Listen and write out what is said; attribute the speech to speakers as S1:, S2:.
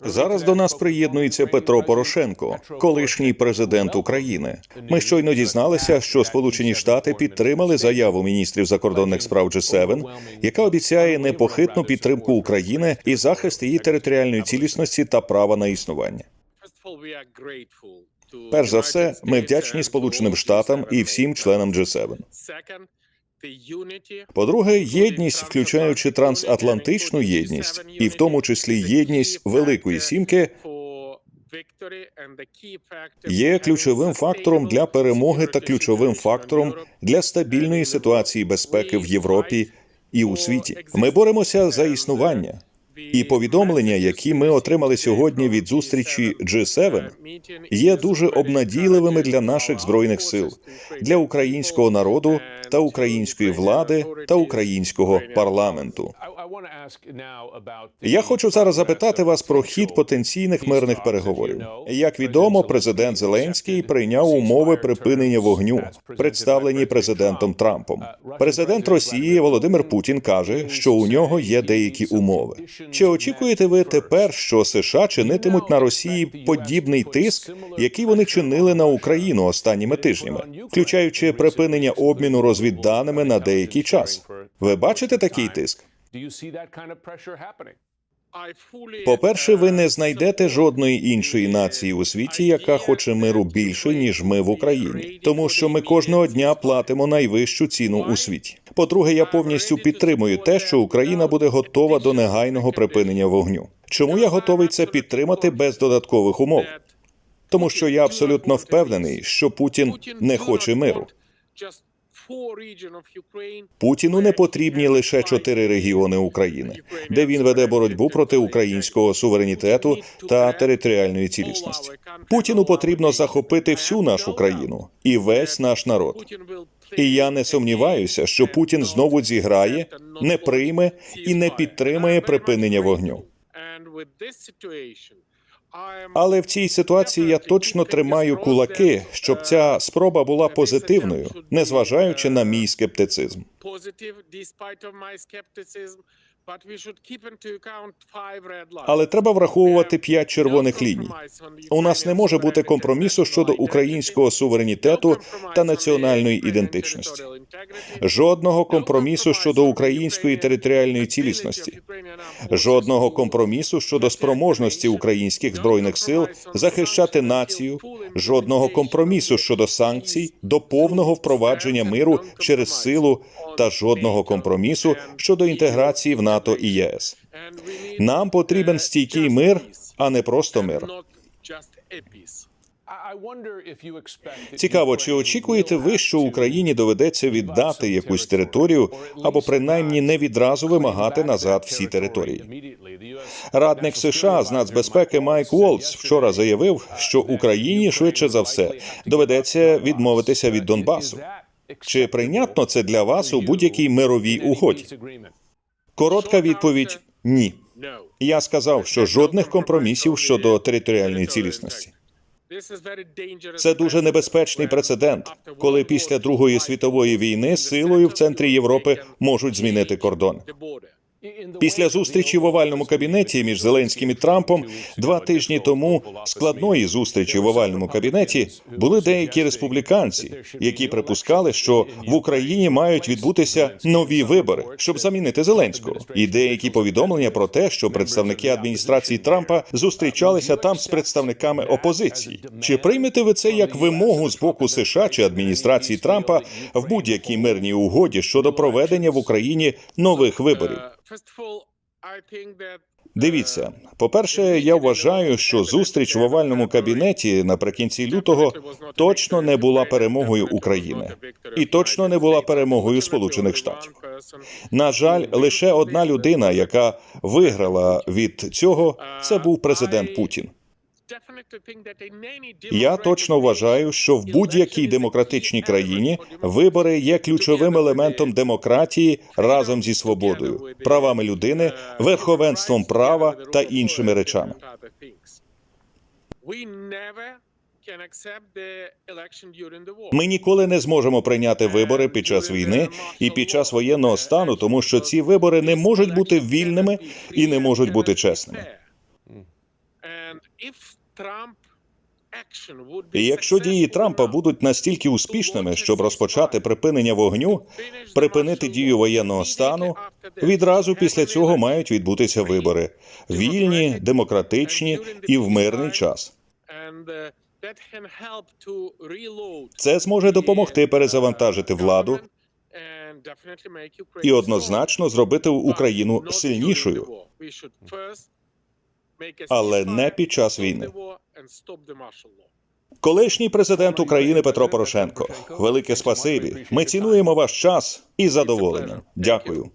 S1: Зараз до нас приєднується Петро Порошенко, колишній президент України. Ми щойно дізналися, що Сполучені Штати підтримали заяву міністрів закордонних справ G7, яка обіцяє непохитну підтримку України і захист її територіальної цілісності та права на існування. Перш за все, ми вдячні Сполученим Штатам і всім членам G7. По-друге, єдність, включаючи трансатлантичну єдність, і в тому числі єдність Великої Сімки, є ключовим фактором для перемоги та ключовим фактором для стабільної ситуації безпеки в Європі і у світі. Ми боремося за існування. І повідомлення, які ми отримали сьогодні від зустрічі G7, є дуже обнадійливими для наших збройних сил, для українського народу та української влади та українського парламенту. Я хочу зараз запитати вас про хід потенційних мирних переговорів. Як відомо, президент Зеленський прийняв умови припинення вогню, представлені президентом Трампом. Президент Росії Володимир Путін каже, що у нього є деякі умови. Чи очікуєте ви тепер, що США чинитимуть на Росії подібний тиск, який вони чинили на Україну останніми тижнями, включаючи припинення обміну розвідданими на деякий час? Ви бачите такий тиск? По-перше, ви не знайдете жодної іншої нації у світі, яка хоче миру більше ніж ми в Україні, тому що ми кожного дня платимо найвищу ціну у світі. По-друге, я повністю підтримую те, що Україна буде готова до негайного припинення вогню. Чому я готовий це підтримати без додаткових умов? Тому що я абсолютно впевнений, що Путін не хоче миру. Путіну не потрібні лише чотири регіони України, де він веде боротьбу проти українського суверенітету та територіальної цілісності. Путіну потрібно захопити всю нашу країну і весь наш народ. І я не сумніваюся, що Путін знову зіграє, не прийме і не підтримає припинення вогню. Але в цій ситуації я точно тримаю кулаки, щоб ця спроба була позитивною, незважаючи на мій скептицизм. Але треба враховувати п'ять червоних ліній. У нас не може бути компромісу щодо українського суверенітету та національної ідентичності. Жодного компромісу щодо української територіальної цілісності, жодного компромісу щодо спроможності українських збройних сил захищати націю, жодного компромісу щодо санкцій до повного впровадження миру через силу та жодного компромісу щодо інтеграції в НАТО і ЄС. Нам потрібен стійкий мир, а не просто мир. Цікаво, чи очікуєте ви, що Україні доведеться віддати якусь територію або принаймні не відразу вимагати назад всі території? Радник США з нацбезпеки Майк Волц вчора заявив, що Україні швидше за все доведеться відмовитися від Донбасу. Чи прийнятно це для вас у будь-якій мировій угоді? Коротка відповідь ні. Я сказав, що жодних компромісів щодо територіальної цілісності. Це дуже небезпечний прецедент, коли після Другої світової війни силою в центрі Європи можуть змінити кордон. Після зустрічі в овальному кабінеті між Зеленським і Трампом два тижні тому складної зустрічі в овальному кабінеті були деякі республіканці, які припускали, що в Україні мають відбутися нові вибори, щоб замінити Зеленського, і деякі повідомлення про те, що представники адміністрації Трампа зустрічалися там з представниками опозиції. Чи приймете ви це як вимогу з боку США чи адміністрації Трампа в будь-якій мирній угоді щодо проведення в Україні нових виборів? Дивіться, по-перше, я вважаю, що зустріч в овальному кабінеті наприкінці лютого точно не була перемогою України і точно не була перемогою Сполучених Штатів. На жаль, лише одна людина, яка виграла від цього, це був президент Путін. Я точно вважаю, що в будь-якій демократичній країні вибори є ключовим елементом демократії разом зі свободою, правами людини, верховенством права та іншими речами. Ми ніколи не зможемо прийняти вибори під час війни і під час воєнного стану, тому що ці вибори не можуть бути вільними і не можуть бути чесними. І якщо дії Трампа будуть настільки успішними, щоб розпочати припинення вогню, припинити дію воєнного стану, відразу після цього мають відбутися вибори. Вільні, демократичні і в мирний час. Це зможе допомогти перезавантажити владу і однозначно зробити Україну сильнішою, але не під час війни. Колишній президент України Петро Порошенко. Велике спасибі. Ми цінуємо ваш час і задоволення. Дякую.